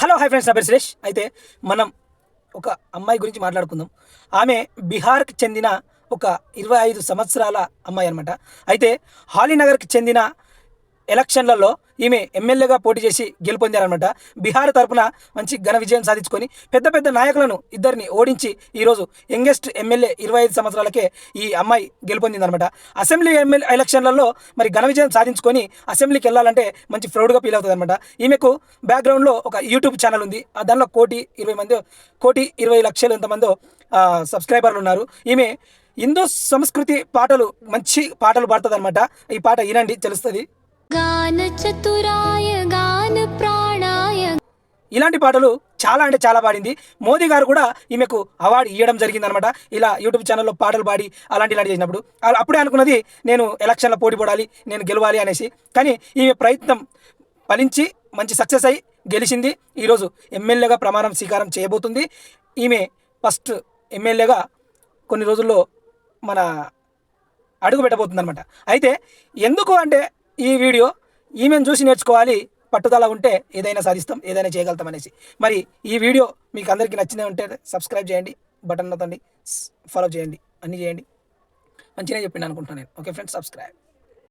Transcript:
Hello hi friends నా పేరు సురేష్. అయితే మనం ఒక అమ్మాయి గురించి మాట్లాడుకుందాం. ఆమె బీహార్కి చెందిన ఒక ఇరవై ఐదు సంవత్సరాల అమ్మాయి అనమాట అయితే హాలీనగర్కి చెందిన ఎలక్షన్లలో ఈమె ఎమ్మెల్యేగా పోటీ చేసి గెలుపొందారనమాట బీహార్ తరపున మంచి ఘన విజయం సాధించుకొని పెద్ద పెద్ద నాయకులను ఇద్దరిని ఓడించి ఈరోజు యంగెస్ట్ ఎమ్మెల్యే ఇరవై ఐదు సంవత్సరాలకే ఈ అమ్మాయి గెలుపొందిందనమాట అసెంబ్లీ ఎమ్మెల్యే ఎలక్షన్లలో మరి ఘన విజయం సాధించుకొని అసెంబ్లీకి వెళ్ళాలంటే మంచి ప్రౌడ్గా ఫీల్ అవుతుంది అనమాట ఈమెకు బ్యాక్గ్రౌండ్లో ఒక యూట్యూబ్ ఛానల్ ఉంది. దానిలో కోటి ఇరవై మంది కోటి ఇరవై లక్షలు ఎంతమందో సబ్స్క్రైబర్లు ఉన్నారు. ఈమె హిందూ సంస్కృతి పాటలు మంచి పాటలు పాడుతుంది అనమాట ఈ పాట వినండి తెలుస్తుంది. ఇలాంటి పాటలు చాలా అంటే చాలా పాడింది. మోదీ గారు కూడా ఈమెకు అవార్డు ఇవ్వడం జరిగిందనమాట. ఇలా యూట్యూబ్ ఛానల్లో పాటలు పాడి అలాంటి ఇలాంటి చేసినప్పుడు. అలా- అప్పుడే అనుకున్నది నేను ఎలక్షన్లో పోటీ పడాలి నేను గెలవాలి అనేసి. కానీ ఈమె ప్రయత్నం ఫలించి మంచి సక్సెస్ అయి గెలిచింది. ఈరోజు ఎమ్మెల్యేగా ప్రమాణం స్వీకారం చేయబోతుంది. ఈమె ఫస్ట్ ఎమ్మెల్యేగా కొన్ని రోజుల్లో మన అడుగు పెట్టబోతుంది అనమాట అయితే ఎందుకు అంటే ఈ వీడియో ఈమెను చూసి నేర్చుకోవాలి పట్టుదల ఉంటే ఏదైనా సాధిస్తాం ఏదైనా చేయగలుగుతాం అనేసి. మరి ఈ వీడియో మీకు అందరికీ నచ్చిందే ఉంటే సబ్స్క్రైబ్ చేయండి బటన్ నొత్తండి ఫాలో చేయండి అన్నీ చేయండి. మంచిగా చెప్పిండి అనుకుంటున్నాను నేను. Okay friends subscribe